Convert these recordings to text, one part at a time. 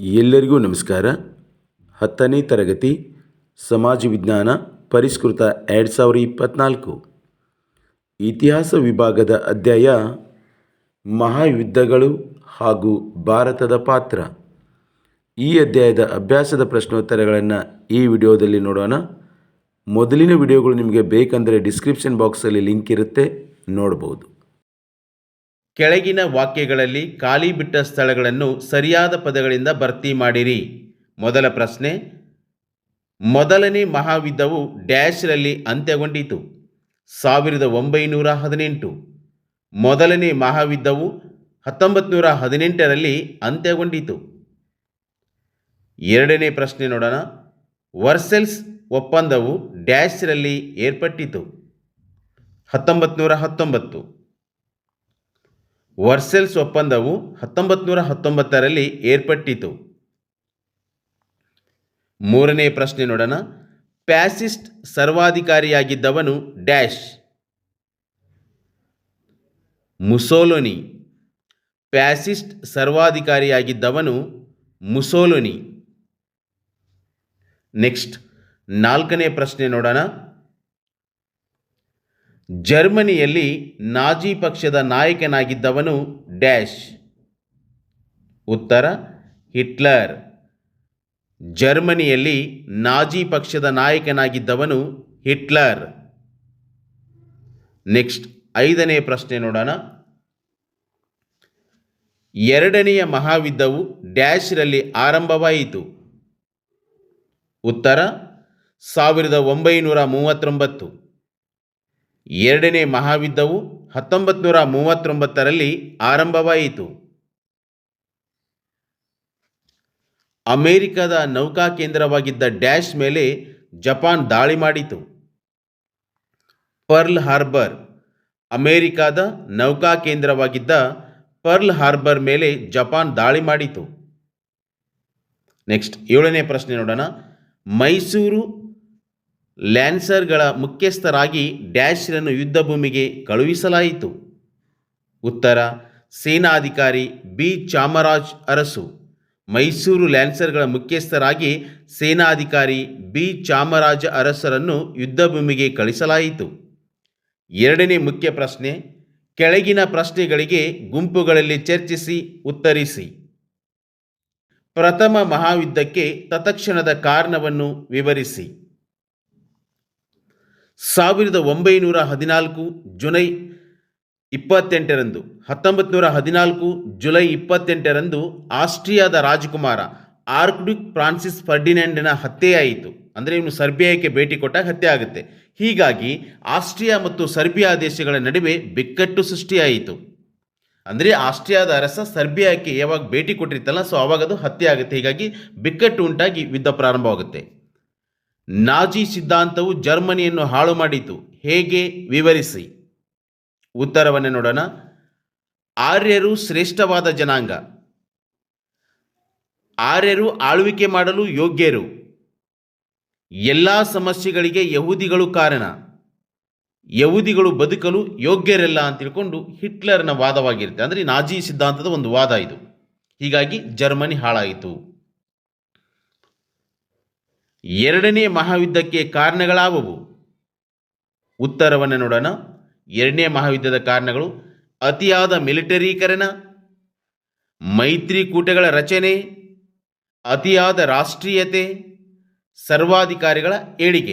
ಎಲ್ಲರಿಗೂ ನಮಸ್ಕಾರ. ಹತ್ತನೇ ತರಗತಿ ಸಮಾಜ ವಿಜ್ಞಾನ ಪರಿಷ್ಕೃತ ಎರಡು ಸಾವಿರ ಇಪ್ಪತ್ತ್ನಾಲ್ಕು ಇತಿಹಾಸ ವಿಭಾಗದ ಅಧ್ಯಾಯ ಮಹಾಯುದ್ಧಗಳು ಹಾಗೂ ಭಾರತದ ಪಾತ್ರ. ಈ ಅಧ್ಯಾಯದ ಅಭ್ಯಾಸದ ಪ್ರಶ್ನೋತ್ತರಗಳನ್ನು ಈ ವಿಡಿಯೋದಲ್ಲಿ ನೋಡೋಣ. ಮೊದಲಿನ ವಿಡಿಯೋಗಳು ನಿಮಗೆ ಬೇಕಂದರೆ ಡಿಸ್ಕ್ರಿಪ್ಷನ್ ಬಾಕ್ಸಲ್ಲಿ ಲಿಂಕ್ ಇರುತ್ತೆ, ನೋಡ್ಬೋದು. ಕೆಳಗಿನ ವಾಕ್ಯಗಳಲ್ಲಿ ಖಾಲಿ ಬಿಟ್ಟ ಸ್ಥಳಗಳನ್ನು ಸರಿಯಾದ ಪದಗಳಿಂದ ಭರ್ತಿ ಮಾಡಿರಿ. ಮೊದಲ ಪ್ರಶ್ನೆ, ಮೊದಲನೇ ಮಹಾಯುದ್ಧವು ಡ್ಯಾಶ್ರಲ್ಲಿ ಅಂತ್ಯಗೊಂಡಿತು. ಸಾವಿರದ ಒಂಬೈನೂರ ಹದಿನೆಂಟು. ಮೊದಲನೇ ಮಹಾಯುದ್ಧವು ಹತ್ತೊಂಬತ್ತು ನೂರ ಹದಿನೆಂಟರಲ್ಲಿ ಅಂತ್ಯಗೊಂಡಿತು. ಎರಡನೇ ಪ್ರಶ್ನೆ ನೋಡೋಣ. ವರ್ಸೆಲ್ಸ್ ಒಪ್ಪಂದವು ಡ್ಯಾಶ್ರಲ್ಲಿ ಏರ್ಪಟ್ಟಿತು. ಹತ್ತೊಂಬತ್ತು ನೂರ ಹತ್ತೊಂಬತ್ತು. ವರ್ಸೆಲ್ಸ್ ಒಪ್ಪಂದವು ಹತ್ತೊಂಬತ್ತು ನೂರ ಹತ್ತೊಂಬತ್ತರಲ್ಲಿ ಏರ್ಪಟ್ಟಿತು. ಮೂರನೇ ಪ್ರಶ್ನೆ ನೋಡೋಣ ಪ್ಯಾಸಿಸ್ಟ್ ಸರ್ವಾಧಿಕಾರಿಯಾಗಿದ್ದವನು ಡ್ಯಾಶ್. ಮುಸೋಲೊನಿ. ಪ್ಯಾಸಿಸ್ಟ್ ಸರ್ವಾಧಿಕಾರಿಯಾಗಿದ್ದವನು ಮುಸೋಲೊನಿ. ನೆಕ್ಸ್ಟ್ ನಾಲ್ಕನೇ ಪ್ರಶ್ನೆ ನೋಡೋಣ ಜರ್ಮನಿಯಲ್ಲಿ ನಾಜಿ ಪಕ್ಷದ ನಾಯಕನಾಗಿದ್ದವನು ಡ್ಯಾಶ್. ಉತ್ತರ, ಹಿಟ್ಲರ್. ಜರ್ಮನಿಯಲ್ಲಿ ನಾಜಿ ಪಕ್ಷದ ನಾಯಕನಾಗಿದ್ದವನು ಹಿಟ್ಲರ್. ನೆಕ್ಸ್ಟ್, ಐದನೇ ಪ್ರಶ್ನೆ ನೋಡೋಣ. ಎರಡನೆಯ ಮಹಾಯುದ್ಧವು ಡ್ಯಾಶ್ರಲ್ಲಿ ಆರಂಭವಾಯಿತು. ಉತ್ತರ, ಸಾವಿರದ ಒಂಬೈನೂರ ಮೂವತ್ತೊಂಬತ್ತು. ಎರಡನೇ ಮಹಾಯುದ್ಧವು ಹತ್ತೊಂಬತ್ತು ನೂರ ಮೂವತ್ತೊಂಬತ್ತರಲ್ಲಿ ಆರಂಭವಾಯಿತು. ಅಮೆರಿಕದ ನೌಕಾ ಕೇಂದ್ರವಾಗಿದ್ದ ಡ್ಯಾಶ್ ಮೇಲೆ ಜಪಾನ್ ದಾಳಿ ಮಾಡಿತು. ಪರ್ಲ್ ಹಾರ್ಬರ್, ಅಮೆರಿಕದ ನೌಕಾ ಕೇಂದ್ರವಾಗಿದ್ದ ಪರ್ಲ್ ಹಾರ್ಬರ್ ಮೇಲೆ ಜಪಾನ್ ದಾಳಿ ಮಾಡಿತು. ನೆಕ್ಸ್ಟ್ ಏಳನೇ ಪ್ರಶ್ನೆ ನೋಡೋಣ. ಮೈಸೂರು ಲ್ಯಾನ್ಸರ್ಗಳ ಮುಖ್ಯಸ್ಥರಾಗಿ ಡ್ಯಾಶ್ರನ್ನು ಯುದ್ಧ ಭೂಮಿಗೆ ಕಳುಹಿಸಲಾಯಿತು. ಉತ್ತರ, ಸೇನಾಧಿಕಾರಿ ಬಿ. ಚಾಮರಾಜ್ ಅರಸು. ಮೈಸೂರು ಲ್ಯಾನ್ಸರ್ಗಳ ಮುಖ್ಯಸ್ಥರಾಗಿ ಸೇನಾಧಿಕಾರಿ ಬಿ. ಚಾಮರಾಜ ಅರಸರನ್ನು ಯುದ್ಧ ಭೂಮಿಗೆ ಕಳಿಸಲಾಯಿತು. ಎರಡನೇ ಮುಖ್ಯ ಪ್ರಶ್ನೆ, ಕೆಳಗಿನ ಪ್ರಶ್ನೆಗಳಿಗೆ ಗುಂಪುಗಳಲ್ಲಿ ಚರ್ಚಿಸಿ, ಉತ್ತರಿಸಿ. ಪ್ರಥಮ ಮಹಾಯುದ್ಧಕ್ಕೆ ತತ್ಕ್ಷಣದ ಕಾರಣವನ್ನು ವಿವರಿಸಿ. ಸಾವಿರದ ಒಂಬೈನೂರ ಹದಿನಾಲ್ಕು ಜುಲೈ ಇಪ್ಪತ್ತೆಂಟರಂದು ಹತ್ತೊಂಬತ್ತು ನೂರ ಹದಿನಾಲ್ಕು ಜುಲೈ ಇಪ್ಪತ್ತೆಂಟರಂದು ಆಸ್ಟ್ರಿಯಾದ ರಾಜಕುಮಾರ ಆರ್ಕ್ಡಿಕ್ ಫ್ರಾನ್ಸಿಸ್ ಫರ್ಡಿನೆಂಡ್ನ ಹತ್ಯೆಯಾಯಿತು. ಅಂದರೆ ಇವನು ಸರ್ಬಿಯಾಕ್ಕೆ ಭೇಟಿ ಕೊಟ್ಟಾಗ ಹತ್ಯೆ ಆಗುತ್ತೆ. ಹೀಗಾಗಿ ಆಸ್ಟ್ರಿಯಾ ಮತ್ತು ಸರ್ಬಿಯಾ ದೇಶಗಳ ನಡುವೆ ಬಿಕ್ಕಟ್ಟು ಸೃಷ್ಟಿಯಾಯಿತು. ಅಂದರೆ ಆಸ್ಟ್ರಿಯಾದ ಅರಸ ಸರ್ಬಿಯಾಕ್ಕೆ ಯಾವಾಗ ಭೇಟಿ ಕೊಟ್ಟಿರ್ತಲ್ಲ ಸೊ ಅವಾಗ ಅದು ಹತ್ಯೆ ಆಗುತ್ತೆ. ಹೀಗಾಗಿ ಬಿಕ್ಕಟ್ಟು ಉಂಟಾಗಿ ಯುದ್ಧ ಪ್ರಾರಂಭವಾಗುತ್ತೆ. ನಾಜಿ ಸಿದ್ಧಾಂತವು ಜರ್ಮನಿಯನ್ನು ಹಾಳು ಮಾಡಿತು. ಹೇಗೆ? ವಿವರಿಸಿ. ಉತ್ತರವನ್ನು ನೋಡೋಣ. ಆರ್ಯರು ಶ್ರೇಷ್ಠವಾದ ಜನಾಂಗ. ಆರ್ಯರು ಆಳ್ವಿಕೆ ಮಾಡಲು ಯೋಗ್ಯರು. ಎಲ್ಲ ಸಮಸ್ಯೆಗಳಿಗೆ ಯಹೂದಿಗಳು ಕಾರಣ. ಯಹೂದಿಗಳು ಬದುಕಲು ಯೋಗ್ಯರಲ್ಲ ಅಂತ ತಿಳ್ಕೊಂಡು ಹಿಟ್ಲರ್ನ ವಾದವಾಗಿರುತ್ತೆ. ಅಂದರೆ ನಾಜಿ ಸಿದ್ಧಾಂತದ ಒಂದು ವಾದ ಇದು. ಹೀಗಾಗಿ ಜರ್ಮನಿ ಹಾಳಾಯಿತು. ಎರಡನೇ ಮಹಾಯುದ್ಧಕ್ಕೆ ಕಾರಣಗಳಾವುವು? ಉತ್ತರವನ್ನು ನೋಡೋಣ ಎರಡನೇ ಮಹಾಯುದ್ಧದ ಕಾರಣಗಳು ಅತಿಯಾದ ಮಿಲಿಟರೀಕರಣ, ಮೈತ್ರಿಕೂಟಗಳ ರಚನೆ, ಅತಿಯಾದ ರಾಷ್ಟ್ರೀಯತೆ, ಸರ್ವಾಧಿಕಾರಿಗಳ ಏಳಿಗೆ.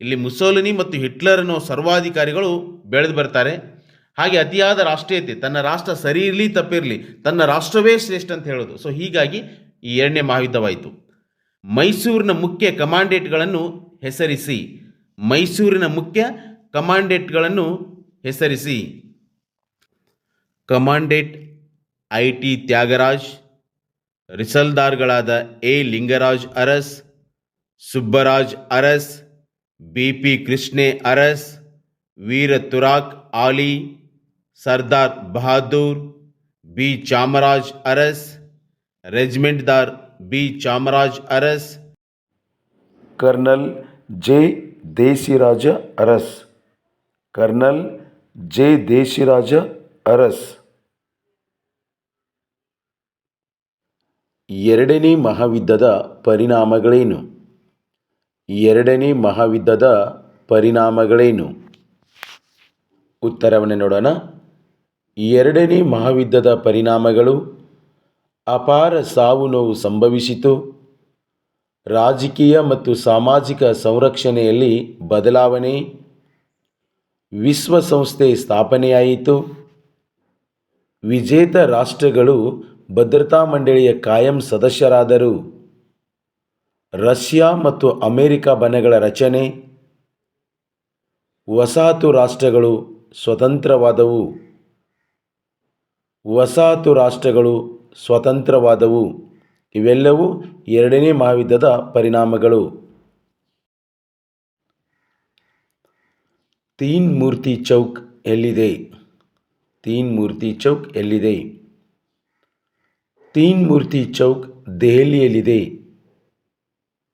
ಇಲ್ಲಿ ಮುಸೋಲಿನಿ ಮತ್ತು ಹಿಟ್ಲರ್ ಅನ್ನೋ ಸರ್ವಾಧಿಕಾರಿಗಳು ಬೆಳೆದು ಬರ್ತಾರೆ. ಹಾಗೆ ಅತಿಯಾದ ರಾಷ್ಟ್ರೀಯತೆ, ತನ್ನ ರಾಷ್ಟ್ರ ಸರಿ ಇರಲಿ ತಪ್ಪಿರಲಿ, ತನ್ನ ರಾಷ್ಟ್ರವೇ ಶ್ರೇಷ್ಠ ಅಂತ ಹೇಳೋದು. ಸೊ ಹೀಗಾಗಿ ಈ ಎರಡನೇ ಮಹಾಯುದ್ಧವಾಯಿತು. ಮೈಸೂರಿನ ಮುಖ್ಯ ಕಮಾಂಡೇಟ್ಗಳನ್ನು ಹೆಸರಿಸಿ. ಮೈಸೂರಿನ ಮುಖ್ಯ ಕಮಾಂಡೇಟ್ಗಳನ್ನು ಹೆಸರಿಸಿ. Commandant I T Thyagaraj, ರಿಸಲ್ದಾರ್ಗಳಾದ A Lingaraj Aras, Subbaraj Aras B P Krishne Aras, Veera Turak Ali, Sardar Bahadur B Chamaraj Aras, ರೆಜಿಮೆಂಟ್ದಾರ್ B. Chamaraj Aras. Colonel J. Deshiraja Aras. Colonel J. Deshiraja Aras. ಎರಡನೇ ಮಹಾಯುದ್ಧದ ಪರಿಣಾಮಗಳೇನು? ಎರಡನೇ ಮಹಾಯುದ್ಧದ ಪರಿಣಾಮಗಳೇನು? ಉತ್ತರವನ್ನು ನೋಡೋಣ. ಎರಡನೇ ಮಹಾಯುದ್ಧದ ಪರಿಣಾಮಗಳು ಅಪಾರ ಸಾವು ನೋವು ಸಂಭವಿಸಿತು. ರಾಜಕೀಯ ಮತ್ತು ಸಾಮಾಜಿಕ ಸಂರಕ್ಷಣೆಯಲ್ಲಿ ಬದಲಾವಣೆ. ವಿಶ್ವಸಂಸ್ಥೆ ಸ್ಥಾಪನೆಯಾಯಿತು. ವಿಜೇತ ರಾಷ್ಟ್ರಗಳು ಭದ್ರತಾ ಮಂಡಳಿಯ ಕಾಯಂ ಸದಸ್ಯರಾದರು. ರಷ್ಯಾ ಮತ್ತು ಅಮೆರಿಕ ಬಣಗಳ ರಚನೆ. ವಸಾಹತು ರಾಷ್ಟ್ರಗಳು ಸ್ವತಂತ್ರವಾದವು. ವಸಾಹತು ರಾಷ್ಟ್ರಗಳು ಸ್ವತಂತ್ರವಾದವು. ಇವೆಲ್ಲವೂ ಎರಡನೇ ಮಹಾಯುದ್ಧದ ಪರಿಣಾಮಗಳು. ತೀನ್ ಮೂರ್ತಿ ಚೌಕ್ ಎಲ್ಲಿದೆ? ತೀನ್ ಮೂರ್ತಿ ಚೌಕ್ ಎಲ್ಲಿದೆ? ತೀನ್ ಮೂರ್ತಿ ಚೌಕ್ ದೆಹಲಿಯಲ್ಲಿದೆ.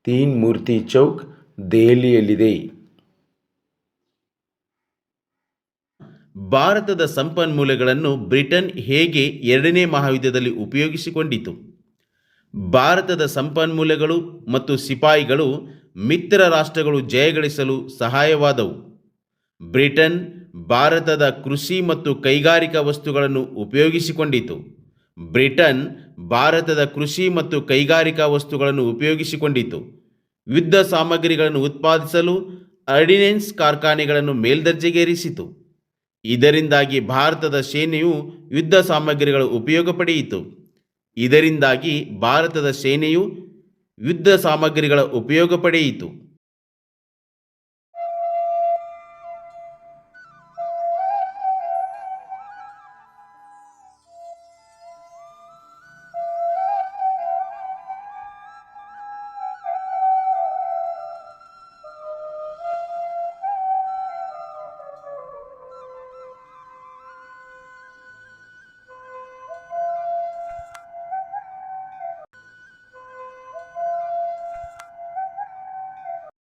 ತೀನ್ ಮೂರ್ತಿ ಚೌಕ್ ದೆಹಲಿಯಲ್ಲಿದೆ. ಭಾರತದ ಸಂಪನ್ಮೂಲಗಳನ್ನು ಬ್ರಿಟನ್ ಹೇಗೆ ಎರಡನೇ ಮಹಾಯುದ್ಧದಲ್ಲಿ ಉಪಯೋಗಿಸಿಕೊಂಡಿತು? ಭಾರತದ ಸಂಪನ್ಮೂಲಗಳು ಮತ್ತು ಸಿಪಾಯಿಗಳು ಮಿತ್ರ ರಾಷ್ಟ್ರಗಳು ಜಯಗಳಿಸಲು ಸಹಾಯವಾದವು. ಬ್ರಿಟನ್ ಭಾರತದ ಕೃಷಿ ಮತ್ತು ಕೈಗಾರಿಕಾ ವಸ್ತುಗಳನ್ನು ಉಪಯೋಗಿಸಿಕೊಂಡಿತು. ಬ್ರಿಟನ್ ಭಾರತದ ಕೃಷಿ ಮತ್ತು ಕೈಗಾರಿಕಾ ವಸ್ತುಗಳನ್ನು ಉಪಯೋಗಿಸಿಕೊಂಡಿತು. ಯುದ್ಧ ಸಾಮಗ್ರಿಗಳನ್ನು ಉತ್ಪಾದಿಸಲು ಅರ್ಡಿನೆನ್ಸ್ ಕಾರ್ಖಾನೆಗಳನ್ನು ಮೇಲ್ದರ್ಜೆಗೇರಿಸಿತು. ಇದರಿಂದಾಗಿ ಭಾರತದ ಸೇನೆಯು ಯುದ್ಧ ಸಾಮಗ್ರಿಗಳ ಉಪಯೋಗ ಪಡೆಯಿತು ಇದರಿಂದಾಗಿ ಭಾರತದ ಸೇನೆಯು ಯುದ್ಧ ಸಾಮಗ್ರಿಗಳ ಉಪಯೋಗ ಪಡೆಯಿತು